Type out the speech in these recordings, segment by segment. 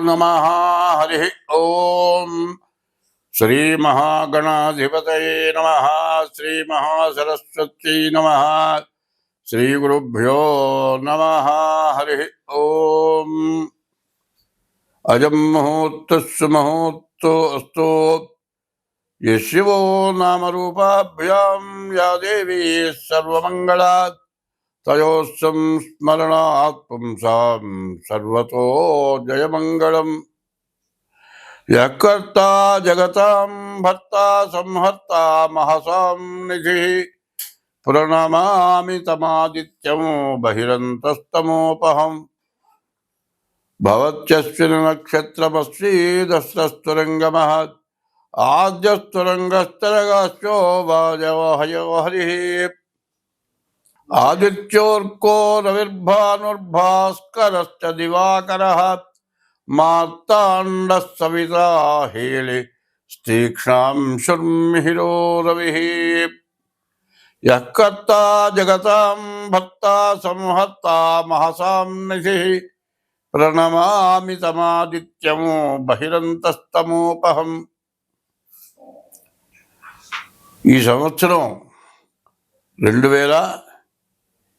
నమ హరి ఓం శ్రీ మహాగణాధిపతయే నమ శ్రీ మహాసరస్వత్యై నమ శ్రీ గురుభ్యో నమ హరి ఓం అజం ముహూర్తస్సు ముహూర్తో అస్తో యశివో నామరూపాభ్యాం యా దేవీ సర్వమంగళా తయోస్సం స్మరణాత్ పుంసాం సర్వతో జయమంగళం యకర్త జగతాం భర్త సంహర్త మహసాం నిధి ప్రణమామి తమాదిత్యం బహిరంతస్తమోపహం భవత్యస్మిన్ నక్షత్రమశ్రీ దస్రస్తురంగమః ఆద్యస్తురంగస్తరగాశ్చో వాజవహయో హరి ఆదిత్యోర్కో రవిర్భానుర్భాస్కరశ్చ దివాకరः మార్తాండ సవితా హేళి స్తీక్ష్ణాంశుర్మిహిరో రవిः యః కర్తా జగతాం భర్తా సంహర్తా మహసాం నిధిः ప్రణమామి తమాదిత్యం బహిరంతస్తమోపహం ఈ సంవత్సరం రెండు వేల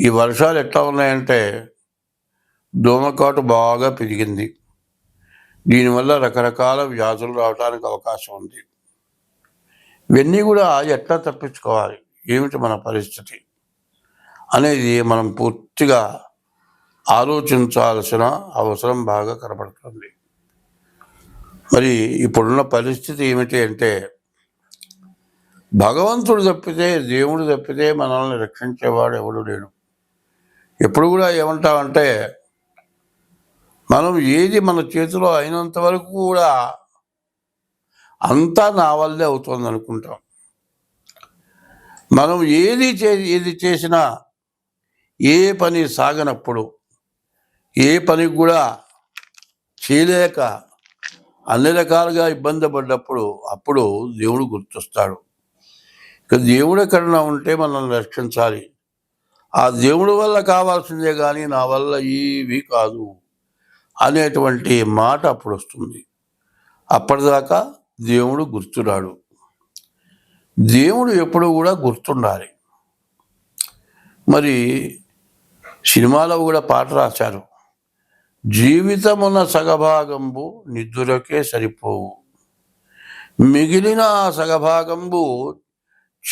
ఈ వర్షాలు ఎట్లా ఉన్నాయంటే దోమకాటు బాగా పెరిగింది. దీనివల్ల రకరకాల వ్యాధులు రావడానికి అవకాశం ఉంది. ఇవన్నీ కూడా ఎట్లా తప్పించుకోవాలి? ఏమిటి మన పరిస్థితి? అనేది మనం పూర్తిగా ఆలోచించాల్సిన అవసరం బాగా కనపడుతుంది మరి ఇప్పుడున్న పరిస్థితి ఏమిటి అంటే భగవంతుడు తప్పితే దేవుడు తప్పితే మనల్ని రక్షించేవాడు ఎవడు లేడు. ఎప్పుడు కూడా ఏమంటామంటే మనం ఏది మన చేతిలో అయినంత వరకు కూడా అంతా నా వల్లే అవుతుంది అనుకుంటాం మనం ఏది చే ఏది చేసినా ఏ పని సాగనప్పుడు ఏ పని కూడా చేయలేక అన్ని రకాలుగా ఇబ్బంది పడ్డప్పుడు అప్పుడు దేవుడు గుర్తొస్తాడు. ఇక దేవుడు ఎక్కడన్నా ఉంటే మనల్ని రక్షించాలి. ఆ దేవుడి వల్ల కావాల్సిందే కానీ నా వల్ల ఏవి కాదు అనేటువంటి మాట అప్పుడు వస్తుంది. అప్పటిదాకా దేవుడు గుర్తురాడు. దేవుడు ఎప్పుడు కూడా గుర్తుండాలి. మరి సినిమాలో కూడా పాట రాశారు. జీవితమున సగభాగంబు నిద్రకే సరిపోవు. మిగిలిన ఆ సగభాగంబు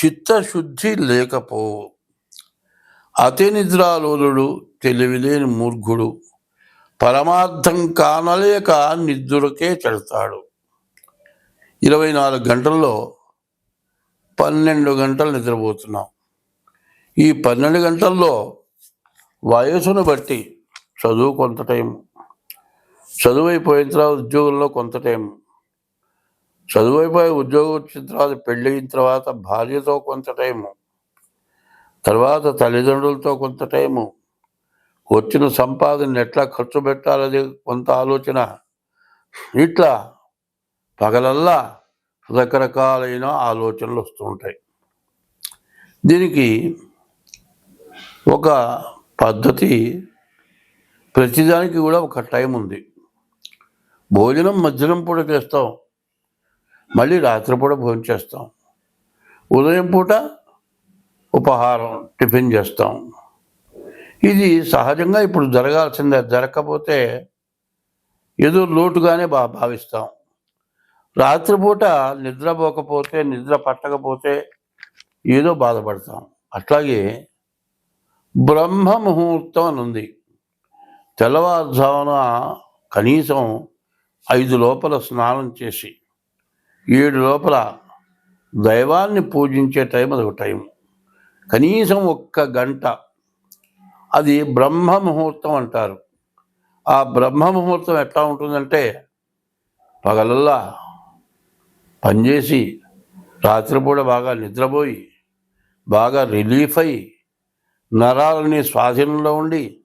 చిత్తశుద్ధి లేకపోవు. అతినిద్రాలోలుడు తెలివిలేని మూర్ఘుడు పరమార్థం కానలేక నిద్రకే చెడతాడు. ఇరవై నాలుగు గంటల్లో పన్నెండు గంటలు నిద్రపోతున్నాం. ఈ పన్నెండు గంటల్లో వయసును బట్టి చదువు కొంత టైం చదువు అయిపోయిన తర్వాత ఉద్యోగంలో కొంత టైం చదువు అయిపోయి ఉద్యోగం వచ్చిన తర్వాత పెళ్ళి అయిన తర్వాత భార్యతో కొంత టైము తర్వాత తల్లిదండ్రులతో కొంత టైము. వచ్చిన సంపాదన ఎట్లా ఖర్చు పెట్టాలది కొంత ఆలోచన. ఇట్లా పగలల్లా రకరకాలైన ఆలోచనలు వస్తూ ఉంటాయి. దీనికి ఒక పద్ధతి ప్రతిదానికి కూడా ఒక టైం ఉంది. భోజనం మధ్యాహ్నం పూట చేస్తాం. మళ్ళీ రాత్రిపూట భోజనం చేస్తాం. ఉదయం పూట ఉపహారం టిఫిన్ చేస్తాం. ఇది సహజంగా ఇప్పుడు జరగాల్సిందే. జరగకపోతే ఏదో లోటుగానే బా భావిస్తాం. రాత్రిపూట నిద్రపోకపోతే నిద్ర పట్టకపోతే ఏదో బాధపడతాం. అట్లాగే బ్రహ్మ ముహూర్తం అని ఉంది. తెల్లవారుజామున కనీసం ఐదు లోపల స్నానం చేసి ఏడు లోపల దైవాన్ని పూజించే టైం అది ఒక టైం కనీసం ఒక్క గంట. అది బ్రహ్మ ముహూర్తం అంటారు. ఆ బ్రహ్మ ముహూర్తం ఎట్లా ఉంటుందంటే పగలల్లా పనిచేసి రాత్రిపూట బాగా నిద్రపోయి బాగా రిలీఫ్ అయి నరాలని స్వాధీనంలో ఉండి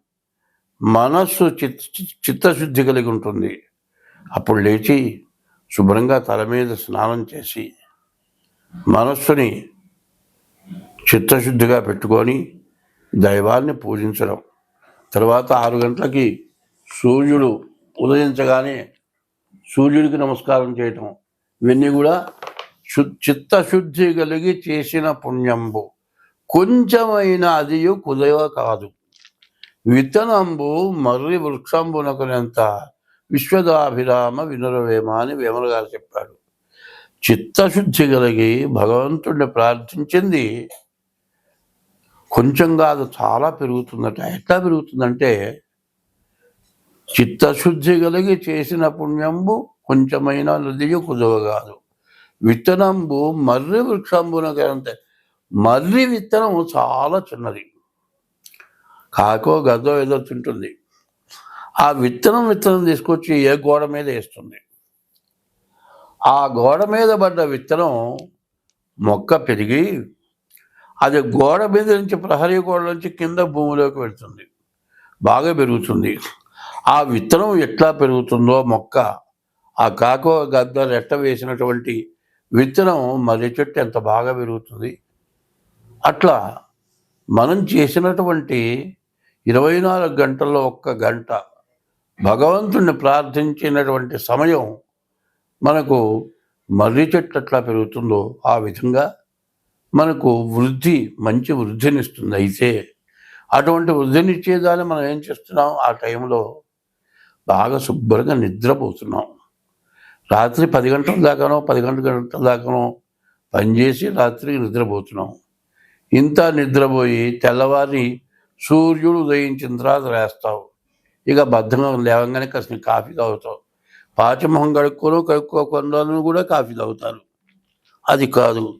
మనస్సు చిత్ చిత్తశుద్ధి కలిగి ఉంటుంది. అప్పుడు లేచి శుభ్రంగా తల మీద స్నానం చేసి మనస్సుని చిత్తశుద్ధిగా పెట్టుకొని దైవాన్ని పూజించడం. తర్వాత ఆరు గంటలకి సూర్యుడు ఉదయించగానే సూర్యుడికి నమస్కారం చేయటం. ఇవన్నీ కూడా శు చిత్తశుద్ధి కలిగి చేసిన పుణ్యంబు. కొంచెమైన అదియు కుదవ కాదు. విత్తనంబు మర్రి వృక్షంబునకునంత విశ్వదాభిరామ వినురవేమ అని వేమల గారు చెప్పాడు. చిత్తశుద్ధి కలిగి భగవంతుడిని ప్రార్థించింది కొంచెం కాదు చాలా పెరుగుతుందట. ఎట్లా పెరుగుతుందంటే చిత్తశుద్ధి కలిగి చేసిన పుణ్యంబు కొంచెమైన నదియు కుదవ కాదు. విత్తనంబు మర్రి వృక్షంబునకంత మర్రి విత్తనం చాలా చిన్నది. కాకో గదో ఏదో తింటుంది. ఆ విత్తనం విత్తనం తీసుకొచ్చి ఏ గోడ మీద వేస్తుంది? ఆ గోడ మీద పడ్డ విత్తనం మొక్క పెరిగి అది గోడ మీద నుంచి ప్రహరీ గోడ నుంచి కింద భూమిలోకి వెళ్తుంది. బాగా పెరుగుతుంది. ఆ విత్తనం ఎట్లా పెరుగుతుందో మొక్క ఆ కాకో గద్ద రెట్ట వేసినటువంటి విత్తనం మర్రి చెట్టు ఎంత బాగా పెరుగుతుంది. అట్లా మనం చేసినటువంటి ఇరవై నాలుగు గంటల్లో ఒక్క గంట భగవంతుణ్ణి ప్రార్థించినటువంటి సమయం మనకు మర్రి చెట్టు ఎట్లా పెరుగుతుందో ఆ విధంగా మనకు వృద్ధి మంచి వృద్ధినిస్తుంది. అయితే అటువంటి వృద్ధినిచ్చేదాన్ని మనం ఏం చేస్తున్నాం? ఆ టైంలో బాగా శుభ్రంగా నిద్రపోతున్నాం. రాత్రి పది గంటల దాకానో పది గంటల గంటల దాకానో పనిచేసి రాత్రి నిద్రపోతున్నాం. ఇంత నిద్రపోయి తెల్లవారి సూర్యుడు ఉదయించిన తర్వాత లేస్తావు. ఇక బద్ధంగా లేవగానే కాసిన కాఫీ తాగుతావు. పాచమొహం కడుక్కోను కడుక్కోకుండా కూడా కాఫీ తాగుతారు. అది కాదు.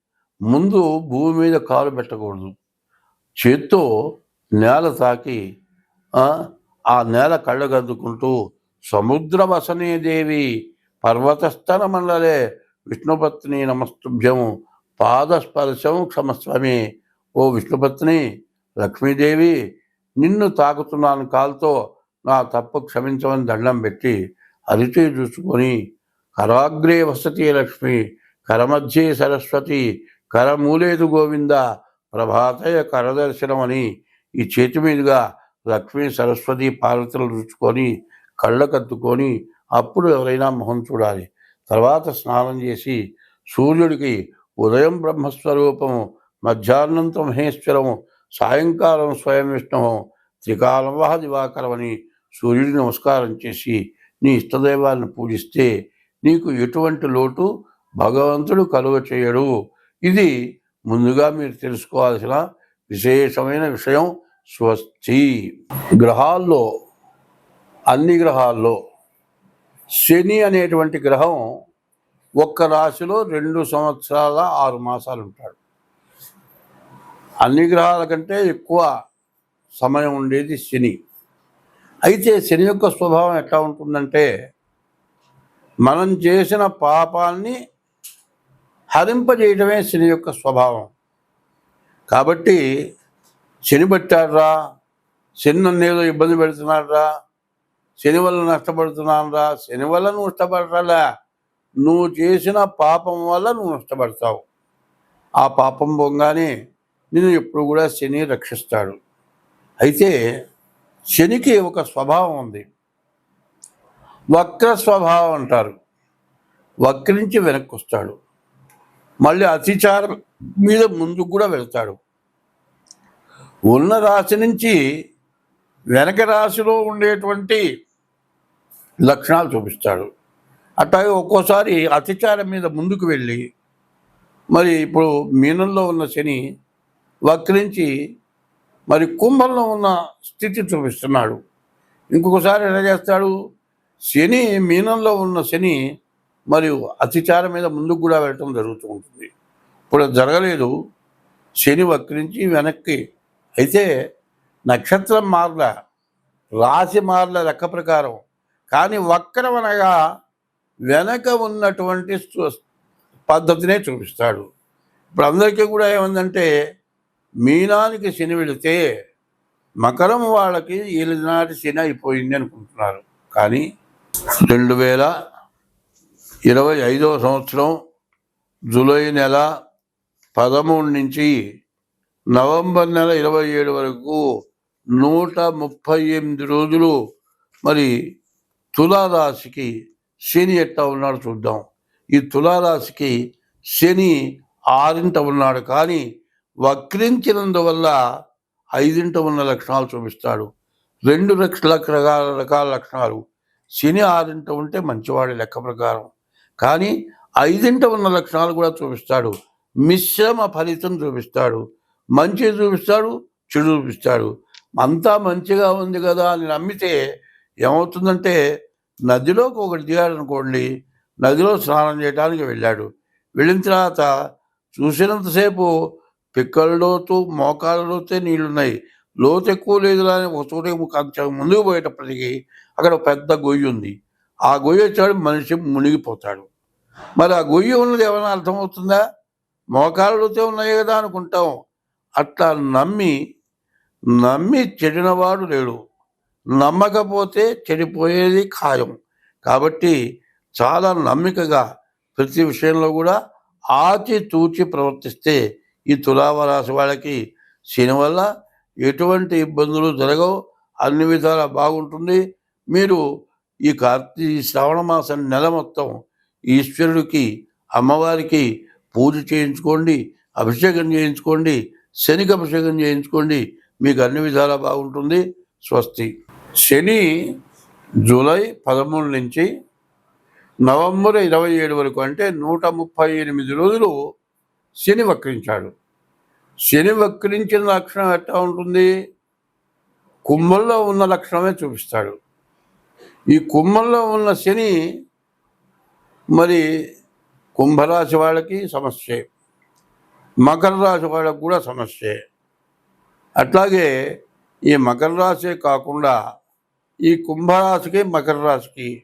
ముందు భూమి మీద కాలు పెట్టకూడదు. చేత్తో నేల తాకి ఆ, నేల కళ్ళగద్దుకుంటూ సముద్ర వసనే దేవి పర్వతస్థన మండలే విష్ణుపత్ని నమస్తుభ్యము పాదస్పర్శం క్షమస్వామి. ఓ విష్ణుపత్ని లక్ష్మీదేవి నిన్ను తాకుతున్నాను కాలుతో నా తప్పు క్షమించమని దండం పెట్టి అరిచే చూసుకొని కరాగ్రే వసతి లక్ష్మి కరమధ్యే సరస్వతి కరమూలేదు గోవింద ప్రభాతయ కరదర్శనం అని ఈ చేతి మీదుగా లక్ష్మీ సరస్వతి పార్వతులు రుచుకొని కళ్ళకత్తుకొని అప్పుడు ఎవరైనా మొహం చూడాలి. తర్వాత స్నానం చేసి సూర్యుడికి ఉదయం బ్రహ్మస్వరూపము మధ్యాహ్నంతో మహేశ్వరము సాయంకాలం స్వయం విష్ణువు త్రికాలవహ దివాకరమని సూర్యుడి సూర్యుడికి నమస్కారం చేసి నీ ఇష్టదైవాన్ని పూజిస్తే నీకు ఎటువంటి లోటు భగవంతుడు కలుగ చేయడు ఇది ముందుగా మీరు తెలుసుకోవాల్సిన విశేషమైన విషయం స్వస్తి. గ్రహాల్లో అన్ని గ్రహాల్లో శని అనేటువంటి గ్రహం ఒక్క రాశిలో రెండు సంవత్సరాల ఆరు మాసాలు ఉంటాడు. అన్ని గ్రహాల కంటే ఎక్కువ సమయం ఉండేది శని. అయితే శని యొక్క స్వభావం ఎట్లా ఉంటుందంటే మనం చేసిన పాపాన్ని హరింపజేయడమే శని యొక్క స్వభావం. కాబట్టి శని పట్టాడురా శని నన్ను ఏదో ఇబ్బంది పెడుతున్నాడురా శని వల్ల నష్టపడుతున్నానురా శని వల్ల నువ్వు నష్టపడరా నువ్వు చేసిన పాపం వల్ల నువ్వు నష్టపడతావు. ఆ పాపం పొంగానే నిన్ను ఎప్పుడు కూడా శని రక్షిస్తాడు. అయితే శనికి ఒక స్వభావం ఉంది. వక్ర స్వభావం అంటారు. వక్రించి వెనక్కి వస్తాడు మళ్ళీ అతిచారం మీద ముందుకు కూడా వెళ్తాడు. ఉన్న రాశి నుంచి వెనక రాశిలో ఉండేటువంటి లక్షణాలు చూపిస్తాడు. అట్లాగే ఒక్కోసారి అతిచారం మీద ముందుకు వెళ్ళి మరి ఇప్పుడు మీనంలో ఉన్న శని వక్రించి మరి కుంభంలో ఉన్న స్థితి చూపిస్తున్నాడు. ఇంకొకసారి ఎలా చేస్తాడు? శని మీనంలో ఉన్న శని మరియు అతిచారం మీద ముందుకు కూడా వెళ్ళటం జరుగుతూ ఉంటుంది. ఇప్పుడు జరగలేదు. శని వక్రించి వెనక్కి. అయితే నక్షత్రం మార్ల రాశి మార్ల లెక్క ప్రకారం. కానీ వక్రం అనగా వెనక ఉన్నటువంటి పద్ధతినే చూపిస్తాడు. ఇప్పుడు అందరికీ కూడా ఏముందంటే మీనానికి శని వెళితే మకరం వాళ్ళకి ఈనాటి శని అయిపోయింది అనుకుంటున్నారు. కానీ రెండు వేల ఇరవై ఐదవ సంవత్సరం జూలై నెల పదమూడు నుంచి నవంబర్ నెల ఇరవై ఏడు వరకు నూట ముప్పై ఎనిమిది రోజులు మరి తులారాశికి శని ఎట్టా ఉన్నాడు చూద్దాం. ఈ తులారాశికి శని ఆరింట ఉన్నాడు కానీ వక్రించినందువల్ల ఐదింట ఉన్న లక్షణాలు చూపిస్తాడు. రెండు లక్షల రకాల రకాల లక్షణాలు. శని ఆరింట ఉంటే మంచివాడి లెక్క ప్రకారం. కానీ ఐదింట ఉన్న లక్షణాలు కూడా చూపిస్తాడు. మిశ్రమ ఫలితం చూపిస్తాడు. మంచి చూపిస్తాడు చెడు చూపిస్తాడు. అంతా మంచిగా ఉంది కదా అని నమ్మితే ఏమవుతుందంటే నదిలోకి ఒకటి దిగాడు అనుకోండి నదిలో స్నానం చేయడానికి వెళ్ళాడు. వెళ్ళిన తర్వాత చూసినంతసేపు పిక్కల లోతు మోకాళ్ళ లోతే నీళ్ళున్నాయి లోతు ఎక్కువ లేదు అని ఒక చోట కొంచెం ముందుకు పోయేటప్పటికీ అక్కడ ఒక పెద్ద గొయ్యి ఉంది. ఆ గొయ్యి వచ్చాడు మనిషి మునిగిపోతాడు. మరి ఆ గొయ్యి ఉన్నది ఏమైనా అర్థమవుతుందా? మోకాళ్ళతో ఉన్నాయి కదా అనుకుంటాం. అట్లా నమ్మి నమ్మి చెడినవాడు లేడు. నమ్మకపోతే చెడిపోయేది ఖాయం. కాబట్టి చాలా నమ్మికగా ప్రతి విషయంలో కూడా ఆచి తూచి ప్రవర్తిస్తే ఈ తులావరాశి వాళ్ళకి శని వల్ల ఎటువంటి ఇబ్బందులు జరగవు. అన్ని విధాలా బాగుంటుంది. మీరు ఈ కార్తీ శ్రావణ మాసం నెల మొత్తం ఈశ్వరుడికి అమ్మవారికి పూజ చేయించుకోండి అభిషేకం చేయించుకోండి శనికి అభిషేకం చేయించుకోండి మీకు అన్ని విధాలా బాగుంటుంది. స్వస్తి. శని జూలై పదమూడు నుంచి నవంబర్ ఇరవై ఏడు వరకు అంటే నూట ముప్పై ఎనిమిది రోజులు శని వక్రించాడు. శని వక్రించిన లక్షణం ఎట్లా ఉంటుంది? కుంభంలో ఉన్న లక్షణమే చూపిస్తాడు. ఈ కుంభంలో ఉన్న శని మరి కుంభరాశి వాళ్ళకి సమస్యే. మకర రాశి వాళ్ళకు కూడా సమస్యే. అట్లాగే ఈ మకర రాశే కాకుండా ఈ కుంభరాశికి మకర రాశికి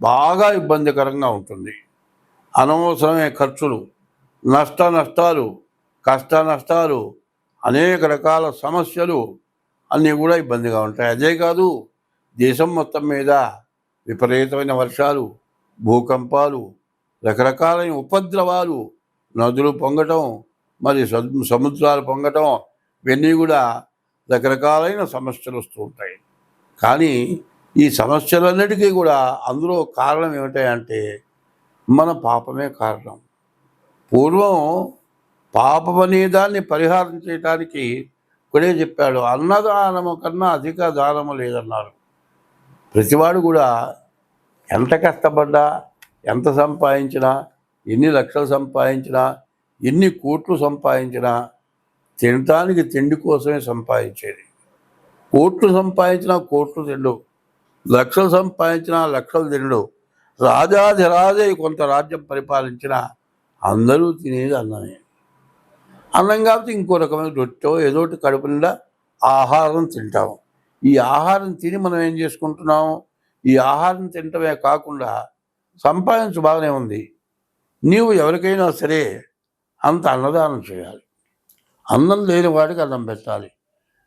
బాగా ఇబ్బందికరంగా ఉంటుంది. అనవసరమైన ఖర్చులు నష్ట నష్టాలు కష్ట నష్టాలు అనేక రకాల సమస్యలు అన్నీ కూడా ఇబ్బందిగా ఉంటాయి. అదే కాదు దేశం మొత్తం మీద విపరీతమైన వర్షాలు భూకంపాలు రకరకాలైన ఉపద్రవాలు నదులు పొంగటం మరి సముద్రాలు పొంగటం ఇవన్నీ కూడా రకరకాలైన సమస్యలు వస్తూ ఉంటాయి. కానీ ఈ సమస్యలన్నిటికీ కూడా అందులో కారణం ఏమిటంటే మన పాపమే కారణం. పూర్వం పాపం అనే దాన్ని పరిహారం చేయటానికి ఇక్కడే చెప్పాడు అన్నదానము కన్నా అధిక దానము లేదన్నారు. ప్రతివాడు కూడా ఎంత కష్టపడ్డా ఎంత సంపాదించినా ఎన్ని లక్షలు సంపాదించినా ఎన్ని కోట్లు సంపాదించినా తినటానికి తిండి కోసమే సంపాదించేది. కోట్లు సంపాదించినా కోట్లు తిండు లక్షలు సంపాదించినా లక్షలు తినడు. రాజాధిరాజే కొంత రాజ్యం పరిపాలించిన అందరూ తినేది అన్నమే. అన్నం కాబట్టి ఇంకో రకమైన రొట్టె ఏదో ఒకటి కడుపు నిండా ఆహారం తింటాము. ఈ ఆహారం తిని మనం ఏం చేసుకుంటున్నాము? ఈ ఆహారం తినటమే కాకుండా సంపాదించు బాగానే ఉంది. నీవు ఎవరికైనా సరే అంత అన్నదానం చేయాలి. అన్నం లేని వాడికి అన్నం పెట్టాలి.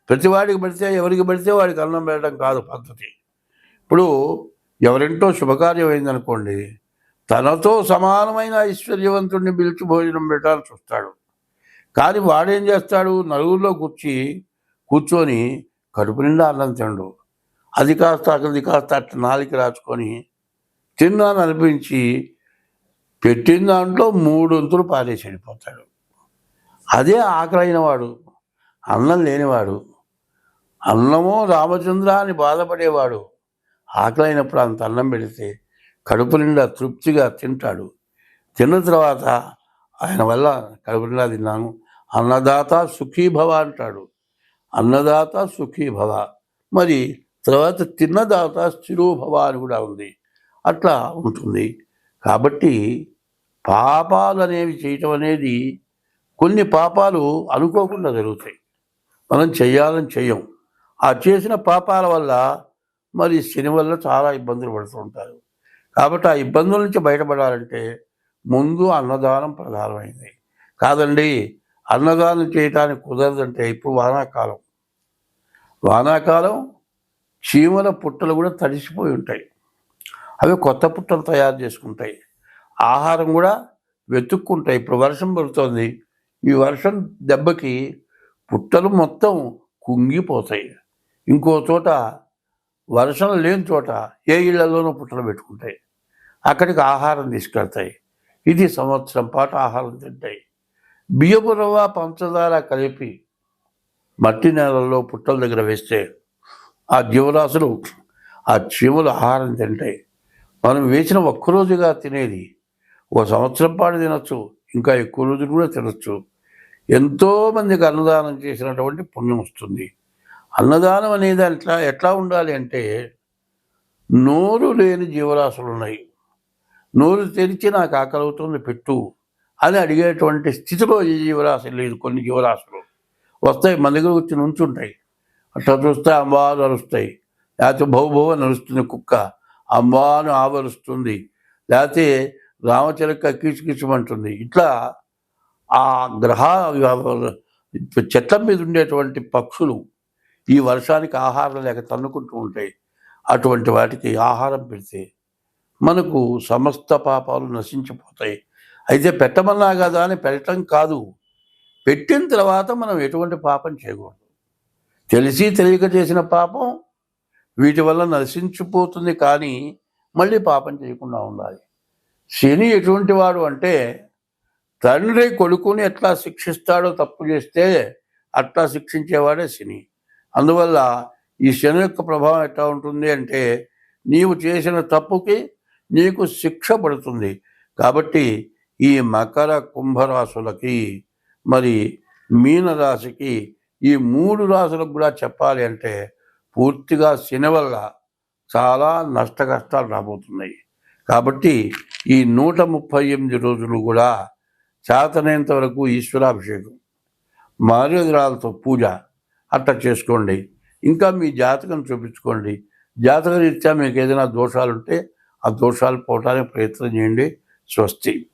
ప్రతి వాడికి పెడితే ఎవరికి పెడితే వాడికి అన్నం పెట్టడం కాదు పద్ధతి. ఇప్పుడు ఎవరింటో శుభకార్యం అయిందనుకోండి తనతో సమానమైన ఐశ్వర్యవంతుడిని పిలిచి భోజనం పెట్టాల్సి చూస్తాడు కానీ వాడేం చేస్తాడు? నలుగురిలో కూర్చి కూర్చొని కడుపు నిండా అన్నం తినడు అది కాస్త అది కాస్త అట్ట నాలికి రాచుకొని తిన్నాను అనిపించి పెట్టిన దాంట్లో మూడొంతులు పారేసి వెళ్ళిపోతాడు. అదే ఆకలైన వాడు అన్నం లేనివాడు అన్నమో రామచంద్ర అని బాధపడేవాడు. ఆకలైనప్పుడు అంత అన్నం పెడితే కడుపు నిండా తృప్తిగా తింటాడు. తిన్న తర్వాత ఆయన వల్ల కడుపు నిండా తిన్నాను. అన్నదాత సుఖీభవ అంటాడు. అన్నదాత సుఖీభవ. మరి తర్వాత తిన్నదాత స్థిరోభవ అని కూడా ఉంది. అట్లా ఉంటుంది. కాబట్టి పాపాలు అనేవి చేయటం అనేది కొన్ని పాపాలు అనుకోకుండా జరుగుతాయి. మనం చేయాలని చెయ్యం ఆ చేసిన పాపాల వల్ల మరి శని వల్ల చాలా ఇబ్బందులు పడుతూ ఉంటారు. కాబట్టి ఆ ఇబ్బందుల నుంచి బయటపడాలంటే ముందు అన్నదానం ప్రధానమైంది కాదండి అన్నదానం చేయటానికి కుదరదంటే ఇప్పుడు వానాకాలం. వానాకాలం చీమల పుట్టలు కూడా తడిసిపోయి ఉంటాయి. అవి కొత్త పుట్టలు తయారు చేసుకుంటాయి. ఆహారం కూడా వెతుక్కుంటాయి. ఇప్పుడు వర్షం పడుతుంది. ఈ వర్షం దెబ్బకి పుట్టలు మొత్తం కుంగిపోతాయి. ఇంకో చోట వర్షం లేని చోట ఏ ఇళ్ళలోనూ పుట్టలు పెట్టుకుంటాయి. అక్కడికి ఆహారం తీసుకెళ్తాయి. ఇది సంవత్సరం పాటు ఆహారం తింటాయి. బియ్యపు రవ్వ పంచదార కలిపి మట్టి నేలల్లో పుట్టల దగ్గర వేస్తే ఆ జీవరాశులు ఆ చీమలు ఆహారం తింటాయి మనం వేసిన ఒక్కరోజుగా తినేది ఒక సంవత్సరం పాటు తినొచ్చు ఇంకా ఎక్కువ రోజులు కూడా తినచ్చు. ఎంతో మందికి అన్నదానం చేసినటువంటి పుణ్యం వస్తుంది. అన్నదానం అనేది ఎట్లా ఎట్లా ఉండాలి అంటే నోరు లేని జీవరాశులు ఉన్నాయి. నోరు తెరిచి నాకు ఆకలి అవుతుంది పెట్టు అని అడిగేటువంటి స్థితిలో ఏ జీవరాశి లేదు. కొన్ని జీవరాశులు వస్తాయి మన దగ్గర వచ్చి నుంచుంటాయి. అట్లా చూస్తే అమ్మవారు అరుస్తాయి. లేకపోతే భౌభవ నడుస్తుంది కుక్క. అమ్మాను ఆవరుస్తుంది. లేకపోతే రామచిలక కీచుకీచమంటుంది. ఇట్లా ఆ గ్రహ చెట్ల మీద ఉండేటువంటి పక్షులు ఈ వర్షానికి ఆహారం లేక తన్నుకుంటూ ఉంటాయి. అటువంటి వాటికి ఆహారం పెడితే మనకు సమస్త పాపాలు నశించిపోతాయి. అయితే పెట్టమన్నా కదా అని పెట్టడం కాదు. పెట్టిన తర్వాత మనం ఎటువంటి పాపం చేయకూడదు. తెలిసి తెలియక చేసిన పాపం వీటి వల్ల నశించిపోతుంది కానీ మళ్ళీ పాపం చేయకుండా ఉండాలి. శని ఎటువంటి వాడు అంటే తండ్రి కొడుకుని ఎట్లా శిక్షిస్తాడో తప్పు చేస్తే అట్లా శిక్షించేవాడే శని. అందువల్ల ఈ శని యొక్క ప్రభావం ఎట్లా ఉంటుంది అంటే నీవు చేసిన తప్పుకి నీకు శిక్ష పడుతుంది. కాబట్టి ఈ మకర కుంభరాశులకి మరి మీనరాశికి ఈ మూడు రాసులకు కూడా చెప్పాలి అంటే పూర్తిగా శని వల్ల చాలా నష్ట కష్టాలు రాబోతున్నాయి. కాబట్టి ఈ నూట ముప్పై ఎనిమిది రోజులు కూడా చేతనేంత వరకు ఈశ్వరాభిషేకం మారేదురాలతో పూజ అట్లా చేసుకోండి. ఇంకా మీ జాతకం చూపించుకోండి. జాతక రీత్యా మీకు ఏదైనా దోషాలు ఉంటే ఆ దోషాలు పోవటానికి ప్రయత్నం చేయండి. స్వస్తి.